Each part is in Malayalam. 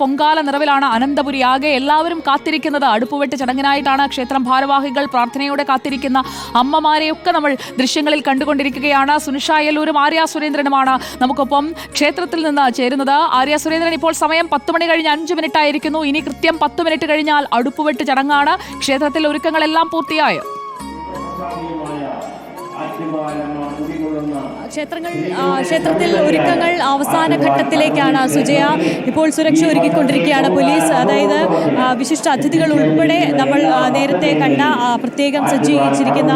പൊങ്കാല നിറവിലാണ് അനന്തപുരി. ആകെ എല്ലാവരും കാത്തിരിക്കുന്നത് അടുപ്പുവെട്ട് ചടങ്ങിനായിട്ടാണ് ക്ഷേത്രം ഭാരവാഹികൾ പ്രാർത്ഥനയോടെ കാത്തിരിക്കുന്ന അമ്മമാരെയൊക്കെ നമ്മൾ ദൃശ്യങ്ങളിൽ കണ്ടുകൊണ്ടിരിക്കുകയാണ്. സുനിഷ അയ്യല്ലൂരും ആര്യ സുരേന്ദ്രനുമാണ് നമുക്കൊപ്പം ക്ഷേത്രത്തിൽ നിന്ന് ചേരുന്നത്. ആര്യ സുരേന്ദ്രൻ ഇപ്പോൾ സമയം പത്ത് മണി കഴിഞ്ഞ് അഞ്ച് മിനിറ്റ് ആയിരിക്കുന്നു. ഇനി കൃത്യം പത്ത് മിനിറ്റ് കഴിഞ്ഞാൽ അടുപ്പുവെട്ട് ചടങ്ങാണ്. ക്ഷേത്രത്തിൽ ഒരുക്കങ്ങളെല്ലാം പൂർത്തിയായോ. ക്ഷേത്രങ്ങൾ ക്ഷേത്രത്തിൽ ഒരുക്കങ്ങൾ അവസാന ഘട്ടത്തിലേക്കാണ് സുജയ ഇപ്പോൾ സുരക്ഷ ഒരുക്കിക്കൊണ്ടിരിക്കുകയാണ് പോലീസ്. അതായത് വിശിഷ്ട അതിഥികൾ ഉൾപ്പെടെ നമ്മൾ നേരത്തെ കണ്ട പ്രത്യേകം സജ്ജീകരിച്ചിരിക്കുന്ന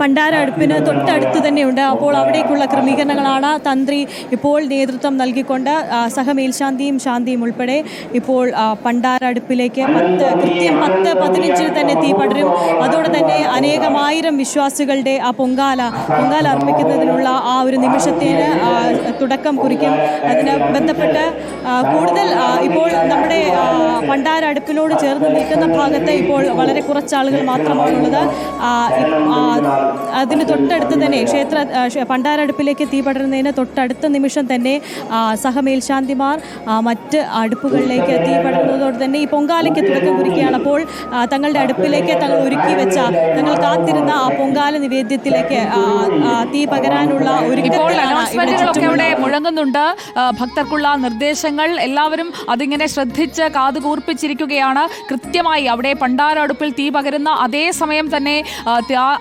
പണ്ടാര അടുപ്പിന് തൊട്ടടുത്ത് തന്നെയുണ്ട്. അപ്പോൾ അവിടേക്കുള്ള ക്രമീകരണങ്ങളാണ് തന്ത്രി ഇപ്പോൾ നേതൃത്വം നൽകിക്കൊണ്ട് സഹമേൽശാന്തിയും ശാന്തിയും ഉൾപ്പെടെ ഇപ്പോൾ പണ്ടാര അടുപ്പിലേക്ക് പത്ത് കൃത്യം പത്ത് പതിനഞ്ചിന് തന്നെ തീ പടരും. അതോടെ തന്നെ അനേകമായിരം വിശ്വാസികളുടെ ആ പൊങ്കാല പൊങ്കാല അർപ്പിക്കുന്നതിനുള്ള ആ ഒരു നിമിഷത്തിന് തുടക്കം കുറിക്കും. അതിന് ബന്ധപ്പെട്ട് കൂടുതൽ ഇപ്പോൾ നമ്മുടെ പണ്ടാര അടുപ്പിനോട് ചേർന്ന് നിൽക്കുന്ന ഭാഗത്ത് ഇപ്പോൾ വളരെ കുറച്ച് ആളുകൾ മാത്രമാണുള്ളത് അതിന് തൊട്ടടുത്ത് തന്നെ ക്ഷേത്ര പണ്ടാരടുപ്പിലേക്ക് തീ പടരുന്നതിന് തൊട്ടടുത്ത നിമിഷം തന്നെ സഹമേൽശാന്തിമാർ മറ്റ് അടുപ്പുകളിലേക്ക് തീ പടരുന്നതോടെ തന്നെ ഈ പൊങ്കാലയ്ക്ക് തുടക്കം കുറിക്കുകയാണ്. അപ്പോൾ തങ്ങളുടെ അടുപ്പിലേക്ക് തങ്ങൾ ഒരുക്കി വെച്ച തങ്ങൾ കാത്തിരുന്ന ആ പൊങ്കാല നിവേദ്യത്തിലേക്ക് തീ പകർ പകരാനുള്ള ഇപ്പോൾ അനൗൺസ്മെന്റുകളൊക്കെ അവിടെ മുഴങ്ങുന്നുണ്ട്. ഭക്തർക്കുള്ള നിർദ്ദേശങ്ങൾ എല്ലാവരും അതിങ്ങനെ ശ്രദ്ധിച്ച് കാതുകൂർപ്പിച്ചിരിക്കുകയാണ്. കൃത്യമായി അവിടെ പണ്ടാരടുപ്പിൽ തീ പകരുന്ന അതേ സമയം തന്നെ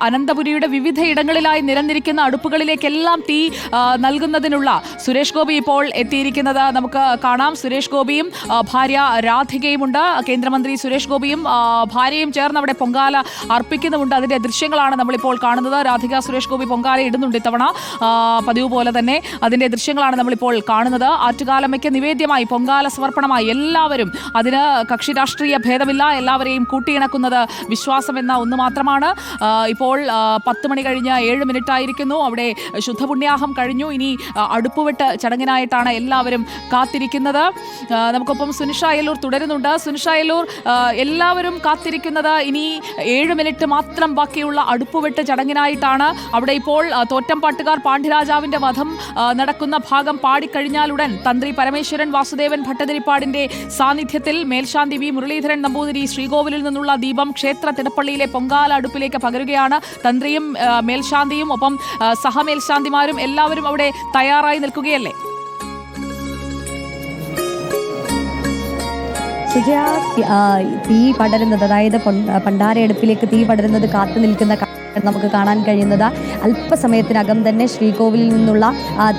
അനന്തപുരിയുടെ വിവിധ ഇടങ്ങളിലായി നിരന്നിരിക്കുന്ന അടുപ്പുകളിലേക്കെല്ലാം തീ നൽകുന്നതിനുള്ള സുരേഷ് ഗോപി ഇപ്പോൾ എത്തിയിരിക്കുന്നത്. നമുക്ക് കാണാം. സുരേഷ് ഗോപിയും ഭാര്യ ഭാര്യ രാധികയുമുണ്ട്. കേന്ദ്രമന്ത്രി സുരേഷ് ഗോപിയും ഭാര്യയും ചേർന്ന് അവിടെ പൊങ്കാല അർപ്പിക്കുന്നുമുണ്ട്. അതിന്റെ ദൃശ്യങ്ങളാണ് നമ്മളിപ്പോൾ കാണുന്നത്. രാധിക സുരേഷ് ഗോപി പൊങ്കാല ഇടുന്നുണ്ട്. ഇത്തവണ പതിവ് പോലെ തന്നെ അതിന്റെ ദൃശ്യങ്ങളാണ് നമ്മളിപ്പോൾ കാണുന്നത്. ആറ്റുകാലമ്മയ്ക്ക് നിവേദ്യമായി പൊങ്കാല സമർപ്പണമായി എല്ലാവരും അതിന് കക്ഷി രാഷ്ട്രീയ ഭേദമില്ല എല്ലാവരെയും കൂട്ടിയിണക്കുന്നത് വിശ്വാസം എന്ന ഒന്ന് മാത്രമാണ്. ഇപ്പോൾ പത്ത് മണി കഴിഞ്ഞ് ഏഴ് മിനിറ്റ് ആയിരിക്കുന്നു അവിടെ ശുദ്ധപുണ്യാഹം കഴിഞ്ഞു. ഇനി അടുപ്പുവിട്ട് ചടങ്ങിനായിട്ടാണ് എല്ലാവരും കാത്തിരിക്കുന്നത്. നമുക്കൊപ്പം സുനിഷ അയലൂർ തുടരുന്നുണ്ട്. സുനിഷ അയലൂർ എല്ലാവരും കാത്തിരിക്കുന്നത് ഇനി ഏഴ് മിനിറ്റ് മാത്രം ബാക്കിയുള്ള അടുപ്പുവെട്ട് ചടങ്ങിനായിട്ടാണ്. അവിടെ ഇപ്പോൾ ആ, പാട്ടുകാർ പാണ്ഡ്യരാജാവിന്റെ വധം നടക്കുന്ന ഭാഗം പാടിക്കഴിഞ്ഞാലുടൻ തന്ത്രി പരമേശ്വരൻ വാസുദേവൻ ഭട്ടതിരിപ്പാടിന്റെ സാന്നിധ്യത്തിൽ മേൽശാന്തി വി മുരളീധരൻ നമ്പൂതിരി ശ്രീകോവിലിൽ നിന്നുള്ള ദീപം ക്ഷേത്ര തിടപ്പള്ളിയിലെ പൊങ്കാല അടുപ്പിലേക്ക് പകരുകയാണ്. തന്ത്രിയും മേൽശാന്തിയും ഒപ്പം സഹമേൽശാന്തിമാരും എല്ലാവരും അവിടെ തയ്യാറായി നിൽക്കുകയല്ലേ? തീ പടരുന്നത് അതായത് പണ്ടാരയടുപ്പിലേക്ക് തീ പടരുന്നത് കാത്തു നിൽക്കുന്ന നമുക്ക് കാണാൻ കഴിയുന്നത്. അല്പസമയത്തിനകം തന്നെ ശ്രീകോവിലിൽ നിന്നുള്ള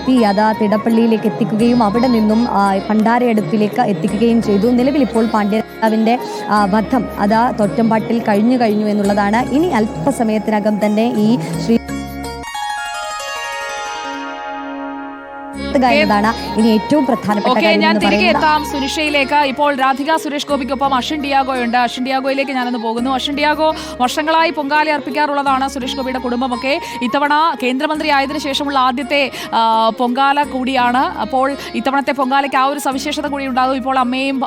തീ അതാ തിടപ്പള്ളിയിലേക്ക് എത്തിക്കുകയും അവിടെ നിന്നും പണ്ടാരയടുപ്പിലേക്ക് എത്തിക്കുകയും ചെയ്തു. നിലവിൽ ഇപ്പോൾ പാണ്ഡ്യരാജാവിന്റെ ആ, വധം അതാ തൊറ്റമ്പാട്ടിൽ കഴിഞ്ഞു കഴിഞ്ഞു എന്നുള്ളതാണ്. ഇനി അല്പസമയത്തിനകം തന്നെ ഈ ശ്രീ എന്നതാണ് ഇനി ഏറ്റവും പ്രധാനപ്പെട്ട ഞാൻ തിരികെ എത്താം സുനിഷയിലേക്ക്. ഇപ്പോൾ രാധിക സുരേഷ് ഗോപിക്കൊപ്പം അഷിൻ ഡിയാഗോയുണ്ട്. അഷിൻ ഡിയാഗോയിലേക്ക് ഞാനൊന്ന് പോകുന്നു. അഷിൻ ഡിയാഗോ വർഷങ്ങളായി പൊങ്കാല അർപ്പിക്കാറുള്ളതാണ് സുരേഷ് ഗോപിയുടെ കുടുംബമൊക്കെ. ഇത്തവണ കേന്ദ്രമന്ത്രി ആയതിനു ശേഷമുള്ള ആദ്യത്തെ പൊങ്കാല കൂടിയാണ്. അപ്പോൾ ഇത്തവണത്തെ പൊങ്കാലയ്ക്ക് ആ ഒരു സവിശേഷത കൂടി ഉണ്ടാകും. ഇപ്പോൾ അമ്മയും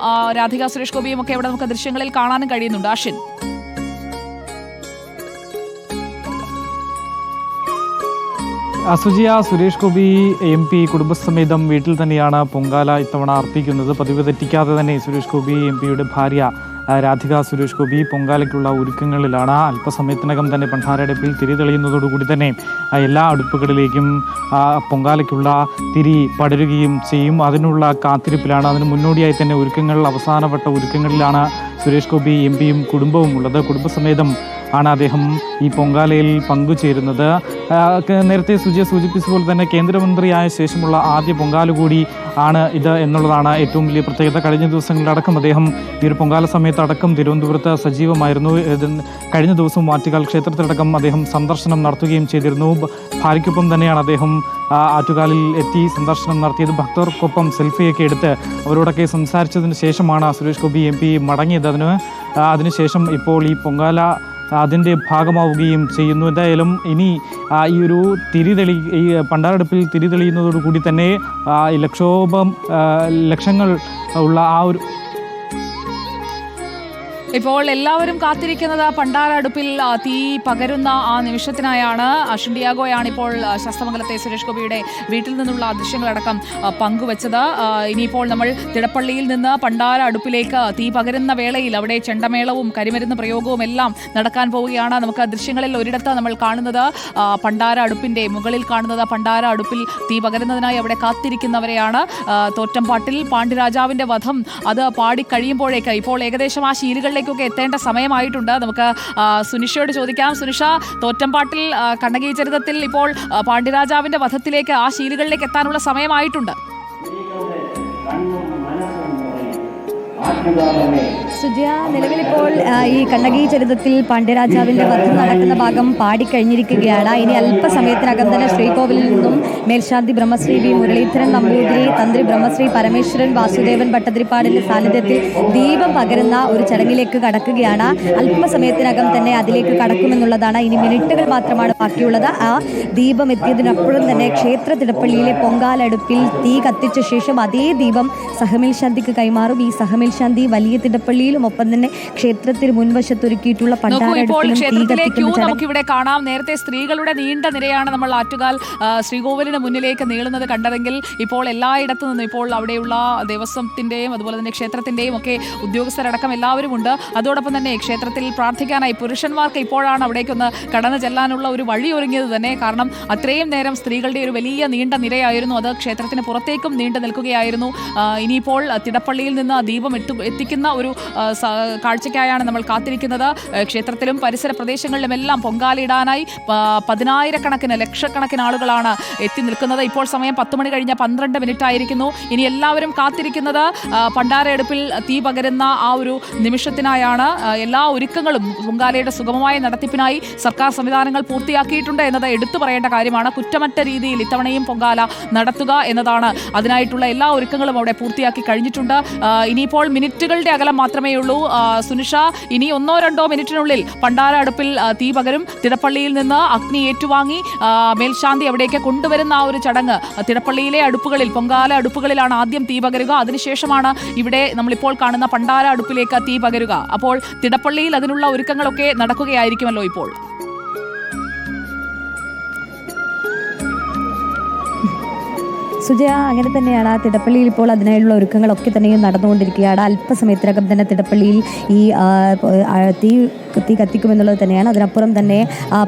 രാധിക സുരേഷ് ഗോപിയും ഒക്കെ ഇവിടെ നമുക്ക് ദൃശ്യങ്ങളിൽ കാണാനും കഴിയുന്നുണ്ട്. അഷിൻ അസുജിയ സുരേഷ് ഗോപി എം പി കുടുംബസമേതം വീട്ടിൽ തന്നെയാണ് പൊങ്കാല ഇത്തവണ അർപ്പിക്കുന്നത്. പതിവ് തെറ്റിക്കാതെ തന്നെ സുരേഷ് ഗോപി എം പിയുടെ ഭാര്യ രാധിക സുരേഷ് ഗോപി പൊങ്കാലയ്ക്കുള്ള ഒരുക്കങ്ങളിലാണ്. അല്പസമയത്തിനകം തന്നെ പണ്ടാരടുപ്പിൽ തിരി തെളിയുന്നതോടുകൂടി തന്നെ എല്ലാ അടുപ്പുകളിലേക്കും പൊങ്കാലയ്ക്കുള്ള തിരി പടരുകയും ചെയ്യും. അതിനുള്ള കാത്തിരിപ്പിലാണ്. അതിന് മുന്നോടിയായി തന്നെ ഒരുക്കങ്ങൾ അവസാനവട്ട ഒരുക്കങ്ങളിലാണ് സുരേഷ് ഗോപി എം പിയും കുടുംബവും ഉള്ളത്. കുടുംബസമേതം ആണ് അദ്ദേഹം ഈ പൊങ്കാലയിൽ പങ്കുചേരുന്നത്. നേരത്തെ സുജയ സൂചിപ്പിച്ച പോലെ തന്നെ കേന്ദ്രമന്ത്രിയായ ശേഷമുള്ള ആദ്യ പൊങ്കാല കൂടി ആണ് ഇത് എന്നുള്ളതാണ് ഏറ്റവും വലിയ പ്രത്യേകത. കഴിഞ്ഞ ദിവസങ്ങളിലടക്കം അദ്ദേഹം ഈ ഒരു പൊങ്കാല സമയത്ത് അടക്കം തിരുവനന്തപുരത്ത് സജീവമായിരുന്നു. കഴിഞ്ഞ ദിവസം ആറ്റുകാൽ ക്ഷേത്രത്തിലടക്കം അദ്ദേഹം സന്ദർശനം നടത്തുകയും ചെയ്തിരുന്നു. ഭാര്യയ്ക്കൊപ്പം തന്നെയാണ് അദ്ദേഹം ആറ്റുകാലിൽ എത്തി സന്ദർശനം നടത്തിയത്. ഭക്തർക്കൊപ്പം സെൽഫിയൊക്കെ എടുത്ത് അവരോടൊക്കെ സംസാരിച്ചതിന് ശേഷമാണ് സുരേഷ് ഗോപി എം പി മടങ്ങിയത്. അതിന് അതിനുശേഷം ഇപ്പോൾ ഈ പൊങ്കാല അതിന്റെ ഭാഗമാവുകയും ചെയ്യുന്നു. എന്തായാലും ഇനി ഈ ഒരു തിരി തെളി ഈ പണ്ടാരടുപ്പിൽ തിരി തെളിയുന്നതോടുകൂടി തന്നെ ലക്ഷോപം ലക്ഷങ്ങൾ ഉള്ള ആ ഒരു ഇപ്പോൾ എല്ലാവരും കാത്തിരിക്കുന്നത് പണ്ടാരടുപ്പിൽ തീ പകരുന്ന ആ നിമിഷത്തിനായാണ്. അശ്വിൻ ഡിയാഗോയാണ് ഇപ്പോൾ ശാസ്തമംഗലത്തെ സുരേഷ് ഗോപിയുടെ വീട്ടിൽ നിന്നുള്ള ദൃശ്യങ്ങളടക്കം പങ്കുവച്ചത്. ഇനിയിപ്പോൾ നമ്മൾ തിടപ്പള്ളിയിൽ നിന്ന് പണ്ടാര അടുപ്പിലേക്ക് തീ പകരുന്ന വേളയിൽ അവിടെ ചെണ്ടമേളവും കരിമരുന്ന് പ്രയോഗവും എല്ലാം നടക്കാൻ പോവുകയാണ്. നമുക്ക് ദൃശ്യങ്ങളിൽ ഒരിടത്ത് നമ്മൾ കാണുന്നത് പണ്ടാര അടുപ്പിന്റെ മുകളിൽ കാണുന്നത് പണ്ടാര അടുപ്പിൽ തീ പകരുന്നതിനായി അവിടെ കാത്തിരിക്കുന്നവരെയാണ്. തോറ്റംപാട്ടിൽ പാണ്ഡ്യരാജാവിന്റെ വധം അത് പാടിക്കഴിയുമ്പോഴേക്ക് ഇപ്പോൾ ഏകദേശം ആ ശീലുകളിലേക്കൊക്കെ എത്തേണ്ട സമയമായിട്ടുണ്ട്. നമുക്ക് സുനിഷയോട് ചോദിക്കാം. സുനിഷ തോറ്റംപാട്ടിൽ കണ്ണകീചരിതത്തിൽ കണ്ണകി ചരിതത്തിൽ ഇപ്പോൾ പാണ്ഡ്യരാജാവിന്റെ വധത്തിലേക്ക് ആ ശീലുകളിലേക്ക് എത്താനുള്ള സമയമായിട്ടുണ്ട്. സുജയ നിലവിലിപ്പോൾ ഈ കണ്ണകി ചരിതത്തിൽ പാണ്ഡ്യരാജാവിന്റെ വധം നടക്കുന്ന ഭാഗം പാടിക്കഴിഞ്ഞിരിക്കുകയാണ്. ഇനി അല്പസമയത്തിനകം തന്നെ ശ്രീകോവിലിൽ നിന്നും മേൽശാന്തി ബ്രഹ്മശ്രീ വി. മുരളീധരൻ നമ്പൂതിരി തന്ത്രി ബ്രഹ്മശ്രീ പരമേശ്വരൻ വാസുദേവൻ ഭട്ടതിരിപ്പാടിന്റെ സാന്നിധ്യത്തിൽ ദീപം പകരുന്ന ഒരു ചടങ്ങിലേക്ക് കടക്കുകയാണ്. അല്പസമയത്തിനകം തന്നെ അതിലേക്ക് കടക്കുമെന്നുള്ളതാണ് ഇനി മിനിറ്റുകൾ മാത്രമാണ് ബാക്കിയുള്ളത്. ആ ദീപം എത്തിയതിനപ്പുറം തന്നെ ക്ഷേത്ര തിടപ്പള്ളിയിലെ പൊങ്കാലടുപ്പിൽ തീ കത്തിച്ച ശേഷം അതേ ദീപം സഹമിൽ ശാന്തിക്ക് കൈമാറും. ഈ സഹമിൽ ശാന്തി വലിയ തിടപ്പള്ളിയിലും ഒപ്പം തന്നെ ക്ഷേത്രത്തിൽ മുൻവശത്തൊരുക്കിയിട്ടുള്ള നമുക്ക് ഇവിടെ കാണാം. നേരത്തെ സ്ത്രീകളുടെ നീണ്ട നിരയാണ് നമ്മൾ ആറ്റുകാൽ ശ്രീകോവിലിന് മുന്നിലേക്ക് നീളുന്നത് കണ്ടതെങ്കിൽ ഇപ്പോൾ എല്ലായിടത്തു നിന്നും ഇപ്പോൾ അവിടെയുള്ള ദേവസ്വത്തിന്റെയും അതുപോലെ തന്നെ ക്ഷേത്രത്തിന്റെയും ഒക്കെ ഉദ്യോഗസ്ഥരടക്കം എല്ലാവരും ഉണ്ട് അതോടൊപ്പം തന്നെ ക്ഷേത്രത്തിൽ പ്രാർത്ഥിക്കാനായി പുരുഷന്മാർക്ക് ഇപ്പോഴാണ് അവിടേക്കൊന്ന് കടന്നു ചെല്ലാനുള്ള ഒരു വഴി ഒരുങ്ങിയത് തന്നെ. കാരണം അത്രയും നേരം സ്ത്രീകളുടെ ഒരു വലിയ നീണ്ട നിരയായിരുന്നു. അത് ക്ഷേത്രത്തിന് പുറത്തേക്കും നീണ്ടു നിൽക്കുകയായിരുന്നു. ഇനിയിപ്പോൾ തിടപ്പള്ളിയിൽ നിന്ന് ദീപം എത്തു എത്തിക്കുന്ന ഒരു കാഴ്ചയ്ക്കായാണ് നമ്മൾ കാത്തിരിക്കുന്നത്. ക്ഷേത്രത്തിലും പരിസര പ്രദേശങ്ങളിലുമെല്ലാം പൊങ്കാലയിടാനായി ആ, പതിനായിരക്കണക്കിന് ലക്ഷക്കണക്കിന് ആളുകളാണ് എത്തി നിൽക്കുന്നത്. ഇപ്പോൾ സമയം പത്ത് മണി കഴിഞ്ഞ പന്ത്രണ്ട് മിനിറ്റ് ആയിരിക്കുന്നു. ഇനി എല്ലാവരും കാത്തിരിക്കുന്നത് പണ്ടാര പണ്ടാരയെടുപ്പിൽ തീ പകരുന്ന ആ ഒരു നിമിഷത്തിനായാണ് എല്ലാ ഒരുക്കങ്ങളും പൊങ്കാലയുടെ സുഗമമായ നടത്തിപ്പിനായി സർക്കാർ സംവിധാനങ്ങൾ പൂർത്തിയാക്കിയിട്ടുണ്ട് എന്നത് എടുത്തു പറയേണ്ട കാര്യമാണ്. കുറ്റമറ്റ രീതിയിൽ ഇത്തവണയും പൊങ്കാല നടത്തുക എന്നതാണ്. അതിനായിട്ടുള്ള എല്ലാ ഒരുക്കങ്ങളും അവിടെ പൂർത്തിയാക്കി കഴിഞ്ഞിട്ടുണ്ട്. ഇനിയിപ്പോൾ മിനിറ്റുകളുടെ അകലം മാത്രമേ ഉള്ളൂ. സുനിഷ ഇനി ഒന്നോ രണ്ടോ മിനിറ്റിനുള്ളിൽ പണ്ടാര അടുപ്പിൽ തീ പകരും. തിടപ്പള്ളിയിൽ നിന്ന് അഗ്നി ഏറ്റുവാങ്ങി മേൽശാന്തി അവിടേക്ക് കൊണ്ടുവരുന്ന ആ ഒരു ചടങ്ങ്. തിടപ്പള്ളിയിലെ അടുപ്പുകളിൽ പൊങ്കാല അടുപ്പുകളിലാണ് ആദ്യം തീ പകരുക. അതിനുശേഷമാണ് ഇവിടെ നമ്മളിപ്പോൾ കാണുന്ന പണ്ടാര അടുപ്പിലേക്ക് തീ പകരുക. അപ്പോൾ തിടപ്പള്ളിയിൽ അതിനുള്ള ഒരുക്കങ്ങളൊക്കെ നടക്കുകയായിരിക്കുമല്ലോ ഇപ്പോൾ. സുജയ അങ്ങനെ തന്നെയാണ് ആ തിടപ്പള്ളിയിൽ ഇപ്പോൾ അതിനായുള്ള ഒരുക്കങ്ങളൊക്കെ തന്നെയും നടന്നുകൊണ്ടിരിക്കുകയാണ്. അല്പസമയത്തിനകം തന്നെ തിടപ്പള്ളിയിൽ ഈ തീ തീ കത്തിക്കുമെന്നുള്ളത് തന്നെയാണ്. അതിനപ്പുറം തന്നെ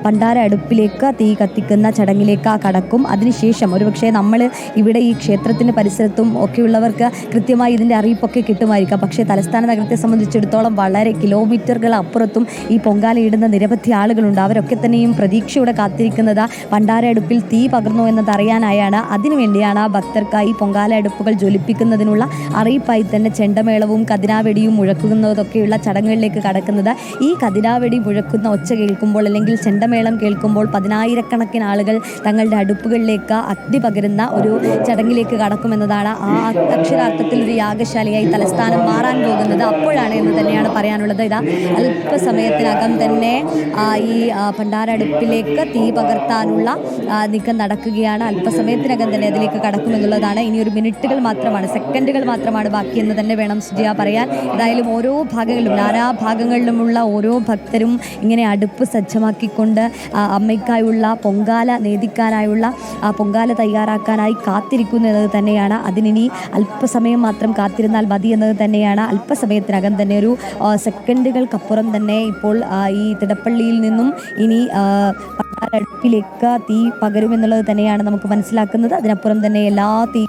പണ്ടാര അടുപ്പിലേക്ക് തീ കത്തിക്കുന്ന ചടങ്ങിലേക്ക് കടക്കും. അതിനുശേഷം ഒരുപക്ഷെ നമ്മൾ ഇവിടെ ഈ ക്ഷേത്രത്തിന്റെ പരിസരത്തും ഒക്കെയുള്ളവർക്ക് കൃത്യമായി ഇതിന്റെ അറിയിപ്പൊക്കെ കിട്ടുമായിരിക്കാം. പക്ഷേ തലസ്ഥാന നഗരത്തെ സംബന്ധിച്ചിടത്തോളം വളരെ കിലോമീറ്ററുകൾ അപ്പുറത്തും ഈ പൊങ്കാലയിടുന്ന നിരവധി ആളുകളുണ്ട്. അവരൊക്കെ തന്നെയും പ്രതീക്ഷയോടെ കാത്തിരിക്കുന്നത് പണ്ടാര അടുപ്പിൽ തീ പകർന്നു എന്നത് അറിയാനായാണ്. അതിനുവേണ്ടിയാണ് ആ ഭക്തർക്കായി പൊങ്കാല അടുപ്പുകൾ ജ്വലിപ്പിക്കുന്നതിനുള്ള അറിയിപ്പായി തന്നെ ചെണ്ടമേളവും കതിരാവെടിയും മുഴക്കുന്നതൊക്കെയുള്ള ചടങ്ങുകളിലേക്ക് കടക്കുന്നത്. ഈ കതിരാവെടി മുഴക്കുന്ന ഒച്ച കേൾക്കുമ്പോൾ അല്ലെങ്കിൽ ചെണ്ടമേളം കേൾക്കുമ്പോൾ പതിനായിരക്കണക്കിന് ആളുകൾ തങ്ങളുടെ അടുപ്പുകളിലേക്ക് അഗ്നി പകരുന്ന ഒരു ചടങ്ങിലേക്ക് കടക്കുമെന്നതാണ് ആ അക്ഷരാർത്ഥത്തിൽ ഒരു യാഗശാലയായി തലസ്ഥാനം മാറാൻ പോകുന്നത് അപ്പോഴാണ് എന്ന് തന്നെയാണ് പറയാനുള്ളത്. ഇതാ അല്പസമയത്തിനകം തന്നെ ഈ പണ്ടാരടുപ്പിലേക്ക് തീ പകർത്താനുള്ള നീക്കം നടക്കുകയാണ്. അല്പസമയത്തിനകം തന്നെ അതിലേക്ക് കടക്കുമെന്നുള്ളതാണ് ഇനി ഒരു മിനിറ്റുകൾ മാത്രമാണ് സെക്കൻഡുകൾ മാത്രമാണ് ബാക്കിയെന്ന് തന്നെ വേണം സുജയ പറയാൻ. ഏതായാലും ഓരോ ഭാഗങ്ങളിലും നാനാ ഭാഗങ്ങളിലുമുള്ള ഓരോ ഭക്തരും ഇങ്ങനെ അടുപ്പ് സജ്ജമാക്കിക്കൊണ്ട് അമ്മയ്ക്കായുള്ള പൊങ്കാല നേദിക്കാനായുള്ള ആ പൊങ്കാല തയ്യാറാക്കാനായി കാത്തിരിക്കുന്നു എന്നത് തന്നെയാണ്. അതിനി അല്പസമയം മാത്രം കാത്തിരുന്നാൽ മതി എന്നത് തന്നെയാണ്. അല്പസമയത്തിനകം തന്നെ ഒരു സെക്കൻഡുകൾക്കപ്പുറം തന്നെ ഇപ്പോൾ ഈ തിടപ്പള്ളിയിൽ നിന്നും ഇനി അടുപ്പിലേക്ക് തീ പകരുമെന്നുള്ളത് തന്നെയാണ് നമുക്ക് മനസ്സിലാക്കുന്നത്. അതിനപ്പുറം തന്നെ എല്ലാ തീ